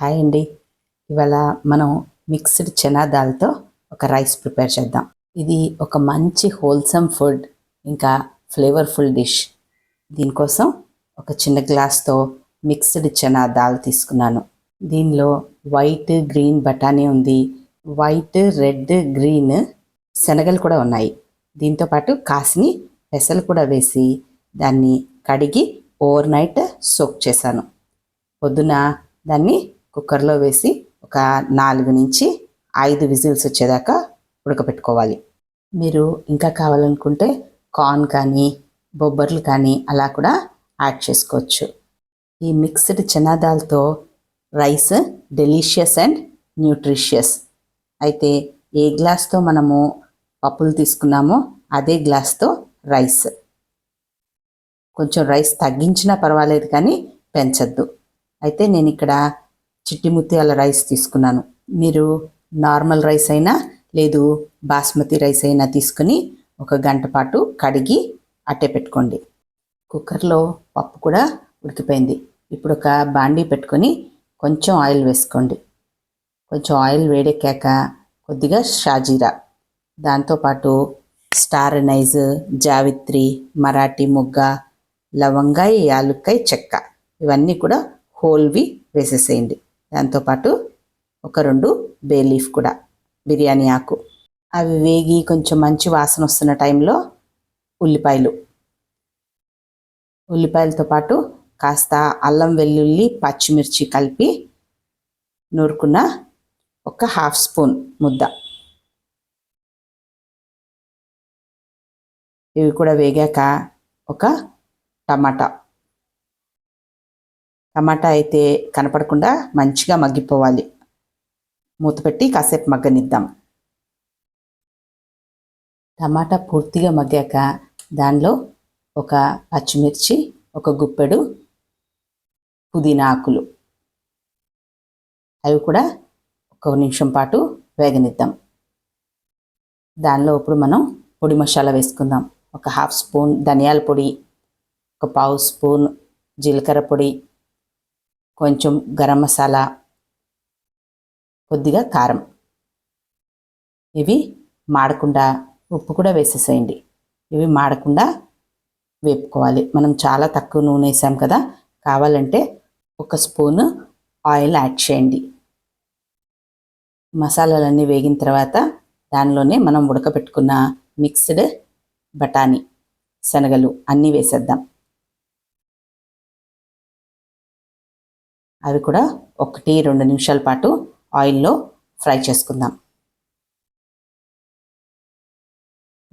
Hi అండి. ఇవాళ మనం మిక్స్డ్ చనా దాల్తో ఒక రైస్ ప్రిపేర్ చేద్దాం. ఇది ఒక మంచి హోల్సమ్ ఫుడ్ ఇంకా ఫ్లేవర్ఫుల్ డిష్ దీనికోసం ఒక చిన్న గ్లాస్తో మిక్స్డ్ చనా దాల్ తీసుకున్నాను. దీనిలో వైట్ గ్రీన్ బఠానీ ఉంది. వైట్ రెడ్ గ్రీన్ శనగలు కూడా ఉన్నాయి. దీంతో పాటు కాసిని పెసలు కూడా వేసి దాన్ని కడిగి ఓవర్ నైట్ సోక్ చేశాను. పొద్దున దాన్ని కుక్కర్లో వేసి ఒక నాలుగు నుంచి ఐదు విజిల్స్ వచ్చేదాకా ఉడకపెట్టుకోవాలి. మీరు ఇంకా కావాలనుకుంటే కార్న్ కానీ బొబ్బర్లు కానీ అలా కూడా యాడ్ చేసుకోవచ్చు. ఈ మిక్స్డ్ చనాదాల్తో రైస్ డెలిషియస్ అండ్ న్యూట్రిషియస్. అయితే ఏ గ్లాస్తో మనము పప్పులు తీసుకున్నామో అదే గ్లాస్తో రైస్. కొంచెం రైస్ తగ్గించినా పర్వాలేదు కానీ పెంచద్దు. అయితే నేను ఇక్కడ చిట్టి ముత్యాల రైస్ తీసుకున్నాను. మీరు నార్మల్ రైస్ అయినా లేదు బాస్మతి రైస్ అయినా తీసుకుని ఒక గంట పాటు కడిగి అట్టే పెట్టుకోండి. కుక్కర్లో పప్పు కూడా ఉడికిపోయింది. ఇప్పుడు ఒక బాండీ పెట్టుకొని కొంచెం ఆయిల్ వేసుకోండి. కొంచెం ఆయిల్ వేడెక్కాక కొద్దిగా షాజీరా దాంతోపాటు స్టార్ నైజ్ జావిత్రి మరాఠీ మొగ్గ లవంగాయ యాలుక్కాయ చెక్క ఇవన్నీ కూడా హోల్వి వేసేసేయండి. దాంతోపాటు ఒక రెండు బే లీఫ్ కూడా బిర్యానీ ఆకు. అవి వేగి కొంచెం మంచి వాసన వస్తున్న టైంలో ఉల్లిపాయలు. ఉల్లిపాయలతో పాటు కాస్త అల్లం వెల్లుల్లి పచ్చిమిర్చి కలిపి నూరుకున్న ఒక హాఫ్ స్పూన్ ముద్ద. ఇవి కూడా వేగాక ఒక టమాటా. టమాటా అయితే కనపడకుండా మంచిగా మగ్గిపోవాలి. మూత పెట్టి కాసేపు మగ్గనిద్దాం. టమాటా పూర్తిగా మగ్గాక దానిలో ఒక పచ్చిమిర్చి ఒక గుప్పెడు పుదీనా ఆకులు. అవి కూడా ఒక నిమిషం పాటు వేగనిద్దాం. దానిలో ఇప్పుడు మనం పొడి మసాలా వేసుకుందాం. ఒక హాఫ్ స్పూన్ ధనియాల పొడి ఒక పావు స్పూన్ జీలకర్ర పొడి కొంచెం గరం మసాలా కొద్దిగా కారం. ఇవి మాడకుండా ఉప్పు కూడా వేసేసేయండి. ఇవి మాడకుండా వేపుకోవాలి. మనం చాలా తక్కువ నూనె వేసాం కదా కావాలంటే ఒక స్పూన్ ఆయిల్ యాడ్ చేయండి. మసాలాలన్నీ వేగిన తర్వాత దానిలోనే మనం ఉడకబెట్టుకున్న మిక్స్డ్ బఠానీ శనగలు అన్నీ వేసేద్దాం. అవి కూడా ఒకటి రెండు నిమిషాల పాటు ఆయిల్లో ఫ్రై చేసుకుందాం.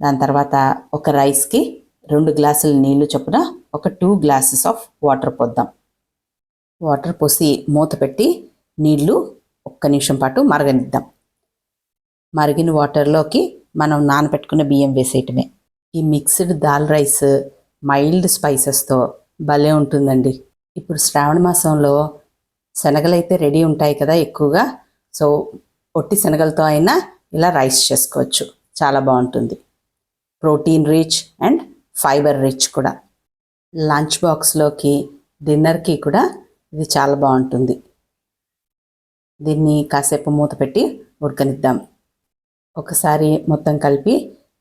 దాని తర్వాత ఒక రైస్కి రెండు గ్లాసుల నీళ్ళు చొప్పున ఒక టూ గ్లాసెస్ ఆఫ్ వాటర్ పోద్దాం. వాటర్ పోసి మూత పెట్టి నీళ్ళు ఒక్క నిమిషం పాటు మరగనిద్దాం. మరిగిన వాటర్లోకి మనం నానబెట్టుకున్న బియ్యం వేసేయటమే. ఈ మిక్స్డ్ దాల్ రైస్ మైల్డ్ స్పైసెస్తో భలే ఉంటుందండి. ఇప్పుడు శ్రావణ మాసంలో శనగలు అయితే రెడీ ఉంటాయి కదా ఎక్కువగా. సో ఒట్టి శనగలతో అయినా ఇలా రైస్ చేసుకోవచ్చు. చాలా బాగుంటుంది. Protein rich and fibre rich కూడా. లంచ్ బాక్స్లోకి డిన్నర్కి కూడా ఇది చాలా బాగుంటుంది. దీన్ని కాసేపు మూత పెట్టి ఉడకనిద్దాం. ఒకసారి మొత్తం కలిపి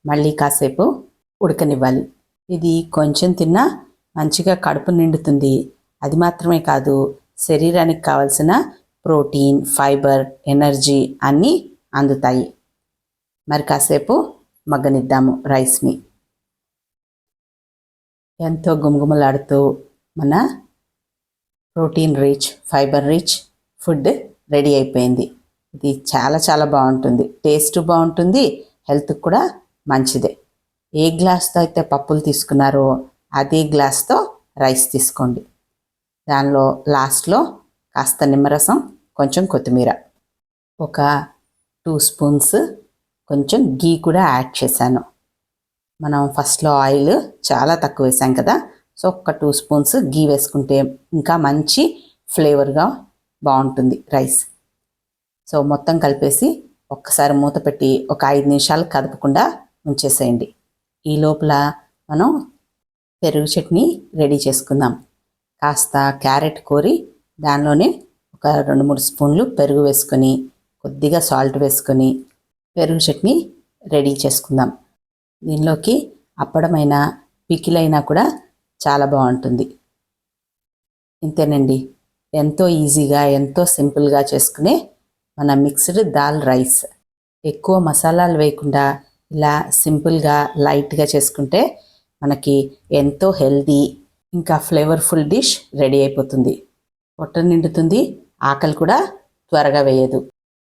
మళ్ళీ కాసేపు ఉడకనివ్వాలి. ఇది కొంచెం తిన్నా మంచిగా కడుపు నిండుతుంది. అది మాత్రమే కాదు శరీరానికి కావలసిన ప్రోటీన్ ఫైబర్ ఎనర్జీ అన్నీ అందుతాయి. మరి కాసేపు మగ్గనిద్దాము రైస్ని. ఎంతో గుమగుమలాడుతూ మన protein rich fibre rich food ready అయిపోయింది. ఇది చాలా చాలా బాగుంటుంది. టేస్ట్ బాగుంటుంది. హెల్త్కి కూడా మంచిదే. ఏ గ్లాస్తో అయితే పప్పులు తీసుకున్నారో అదే గ్లాస్తో రైస్ తీసుకోండి. దానిలో లాస్ట్లో కాస్త నిమ్మరసం కొంచెం కొత్తిమీర. ఒక టూ స్పూన్స్ కొంచెం గీ కూడా యాడ్ చేశాను. మనం ఫస్ట్లో ఆయిల్ చాలా తక్కువ వేసాం కదా సో ఒక టూ స్పూన్స్ గీ వేసుకుంటే ఇంకా మంచి ఫ్లేవర్గా బాగుంటుంది రైస్. సో మొత్తం కలిపేసి ఒక్కసారి మూత పెట్టి ఒక ఐదు నిమిషాలు కదపకుండా ఉంచేసేయండి. ఈ లోపల మనం పెరుగు చట్నీ రెడీ చేసుకుందాం. కాస్త క్యారెట్ కోరి దానిలోనే ఒక రెండు మూడు స్పూన్లు పెరుగు వేసుకొని కొద్దిగా సాల్ట్ వేసుకొని పెరుగు చట్నీ రెడీ చేసుకుందాం. దీనిలోకి అప్పడమైన పికిలైనా కూడా చాలా బాగుంటుంది. ఇంతేనండి. ఎంతో ఈజీగా ఎంతో సింపుల్గా చేసుకునే మన మిక్స్డ్ దాల్ రైస్. ఎక్కువ మసాలాలు వేయకుండా ఇలా సింపుల్గా లైట్గా చేసుకుంటే మనకి ఎంతో హెల్దీ ఇంకా ఫ్లేవర్ఫుల్ డిష్ రెడీ అయిపోతుంది. పొట్ట నిండుతుంది. ఆకలి కూడా త్వరగా వేయదు.